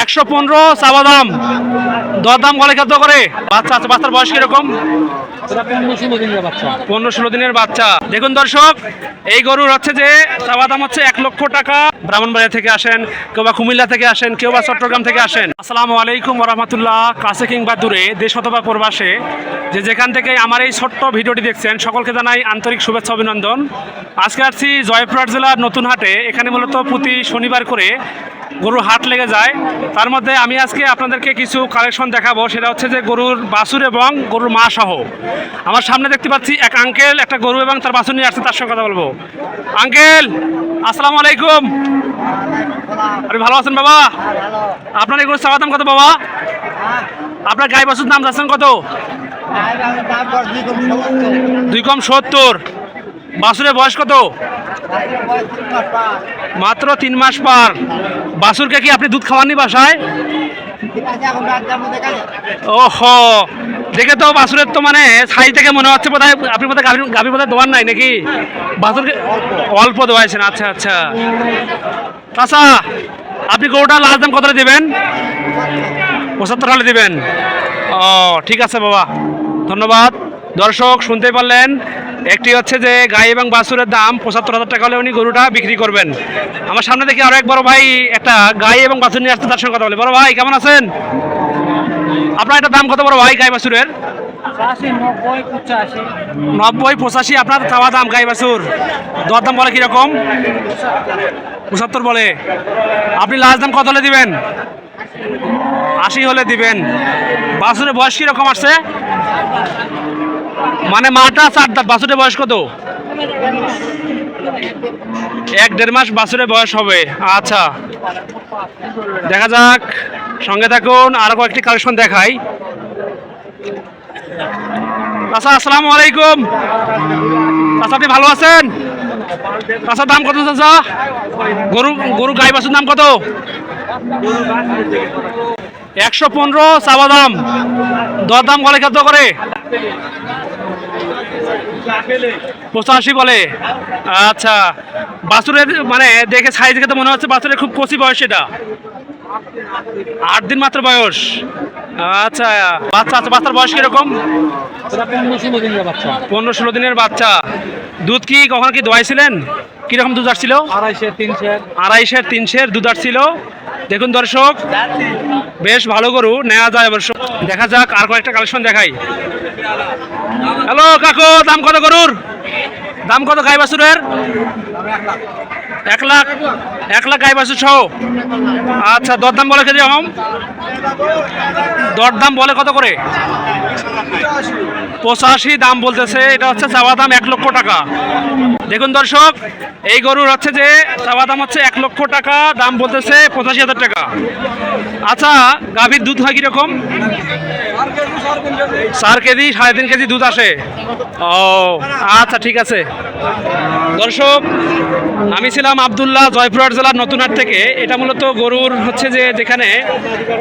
একশো পনেরো চাবাদাম দাম দর দাম গলে খাদ্য করে। বাচ্চা আছে বাচ্চার বয়স কীরকম? পনেরো ষোলো দিনের বাচ্চা। দেখুন দর্শক, এই গরুর হচ্ছে যে চাওয়া দাম হচ্ছে এক লক্ষ টাকা। ব্রাহ্মণবাড়িয়া থেকে আসেন, কেউ বা কুমিল্লা থেকে আসেন, কেউ বা চট্টগ্রাম থেকে আসেন। আসসালামু আলাইকুম রহমতুল্লাহ কাছে কিংবা দূরে, দেশ অথবা প্রবাসে। যে যেখান থেকে আমার এই ছোট্ট ভিডিওটি দেখছেন, সকলকে জানাই আন্তরিক শুভেচ্ছা, অভিনন্দন। আজকে আসছি জয়পুরহাট জেলার নতুন হাটে এখানে মূলত প্রতি শনিবার করে গরুর হাট লেগে যায়। তার মধ্যে আমি আজকে আপনাদেরকে কিছু কালেকশন দেখাবো। সেটা হচ্ছে যে গরুর বাছুর এবং গরুর মা সহ। আমার সামনে দেখতে পাচ্ছি এক আঙ্কেল একটা গরু এবং তার বাছুর নিয়ে আসছে তার সঙ্গে কথা বলব। আঙ্কেল আসসালামু আলাইকুম। আপনি ভালো আছেন বাবা? আপনার এই গরুর চাওয়া দাম কত বাবা? আপনার গাই বাছুর দাম যাচ্ছেন কত? দুই কম সত্তর। বাছুরের বয়স কত? মাত্র তিন মাস পার। বাছুরকে কি আপনি দুধ খাওয়াননি বাসায়? ওহো। দেখে তো বাছুরের তো মানে ছাই থেকে মনে হচ্ছে বোধহয়, আপনি বোধহয় গাভীর গাভীর বোধহয় দোয়ার নাই নাকি? বাছুরকে অল্প দোয়াইছেন আচ্ছা আচ্ছা। চাচা, আপনি গরুটা লাস্ট দাম কতটা দেবেন? পঁচাত্তর হলে দেবেন। ও, ঠিক আছে বাবা। ধন্যবাদ। দর্শক শুনতে পারলেন, একটি হচ্ছে যে গাই এবং বাছুরের দাম পঁচাত্তর হাজার টাকা হলে উনি গরুটা বিক্রি করবেন। আমার সামনে দেখি আরও এক বড় ভাই, একটা গাই এবং বাছুর নিয়ে আসতে তার সঙ্গে কথা বলে। বড় ভাই, কেমন আছেন? আপনার এটা দাম কত বড় ভাই গাই বাছুরের? নব্বই পঁচাশি। আপনার চাওয়া দাম গাই বাছুর। দর দাম বলে কীরকম? পঁচাত্তর বলে। আপনি লাস্ট দাম কত হলে দিবেন? আশি হলে দিবেন। বাছুরের বয়স কীরকম আসছে? মানে মাটা চার দাঁত বাছুরের বয়স কত? এক দেড় মাস বাছুরের বয়স হবে। আচ্ছা দেখা যাক। সঙ্গে থাকুন, আরও কয়েকটি কালেকশন দেখাই। আচ্ছা আসসালামু আলাইকুম। চাচা, আপনি ভালো আছেন? চাচা দাম কত চাচা? গরু গরু গাই বাছুর দাম কত? একশো পনেরো, চাওয়া দাম। দর দাম বলে কত করে? পঁচাশি বলে। আচ্ছা বাছুরের মানে দেখে সাইজ দেখে তো মনে হচ্ছে বাছুরের খুব কচি বয়স এটা। আট দিন মাত্র বয়স। আচ্ছা বাচ্চা আচ্ছা বাচ্চার বয়স কীরকম? পনেরো ষোলো দিনের বাচ্চা। দুধ কি কখনো কি দোয়াইছিলেন কীরকম দুধ আসছিল? আড়াইশের তিনশের দুধ আসছিল। দেখুন দর্শক, বেশ ভালো গরু নেওয়া যায় অবশ্য। দেখা যাক, আর কয়েকটা কালেকশন দেখাই। হ্যালো, কাকু, দাম কত গরুর? দাম কত, গাই বাছুরের? এক লাখ এক লাখ গাই বাছুর সহ। আচ্ছা দরদাম বলে কেজি হম। দরদাম বলে কত করে? পঁচাশি দাম বলতেছে, এটা হচ্ছে চাওয়া দাম এক লক্ষ টাকা। দেখুন দর্শক, এই গরুর হচ্ছে যে চাওয়া দাম হচ্ছে এক লক্ষ টাকা, দাম বলতেছে পঁচাশি হাজার টাকা। আচ্ছা গাভীর দুধ হয় কীরকম? চার কেজি, সাড়ে তিন কেজি দুধ আসে। ও আচ্ছা ঠিক আছে। দর্শক, আমি ছিলাম আবদুল্লাহ জয়পুরহাট জেলার নতুনহাট থেকে। এটা মূলত গরুর হচ্ছে যে, যেখানে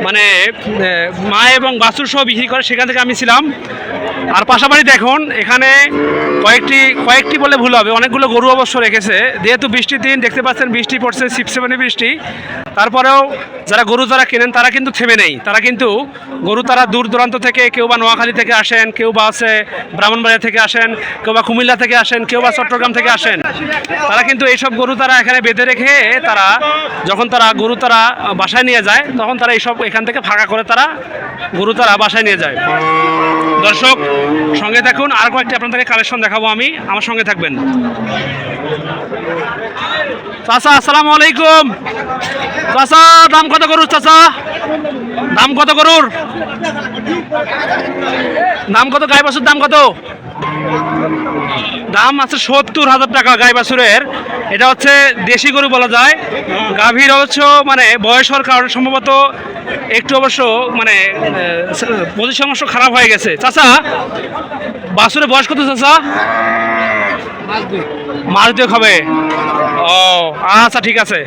মানে মা এবং বাছুর সহ বিক্রি করে, সেখান থেকে আমি ছিলাম। আর পাশাপাশি দেখুন, এখানে কয়েকটি কয়েকটি বলে ভুল হবে। অনেকগুলো গরু অবশ্য রেখেছে। যেহেতু বৃষ্টির দিন, দেখতে পাচ্ছেন বৃষ্টি পড়ছে সিপসেমানি বৃষ্টি। তারপরেও যারা গরু যারা কেনেন, তারা কিন্তু থেমে নেই। তারা কিন্তু গরু তারা দূর দূরান্ত থেকে কেউ বা নোয়াখালী থেকে আসেন, কেউ বা আছে ব্রাহ্মণবাড়িয়া থেকে আসেন, কেউ বা কুমিল্লা থেকে আসেন, কেউ বা চট্টগ্রাম থেকে আসেন। তারা কিন্তু এইসব গরু তারা এখানে বেঁধে রেখে তারা যখন তারা গরু তারা বাসায় নিয়ে যায়, তখন তারা এইসব এখান থেকে ফাঁকা করে তারা গরু তারা বাসায় নিয়ে যায়। দর্শক, সঙ্গে থাকুন। আর কয়েকটি আপনাদেরকে কালেকশন দেখাবো আমি, আমার সঙ্গে থাকবেন। চাচা, আসসালামু আলাইকুম। চাচা, দাম কত গরুর চাচা? দাম কত গরুর? দাম কত গাই বাছুর, দাম কত? দাম আছে সত্তর হাজার টাকা গাই বাছুরের। এটা হচ্ছে দেশি গরু বলা যায়। গাভীর অবশ্য মানে বয়স কারণে সম্ভবত একটু অবশ্য মানে পজিশন অবশ্য খারাপ হয়ে গেছে। চাচা, বাসুরে বয়স কত চাচা? মাস দুয়েক হবে। ও আচ্ছা ঠিক আছে।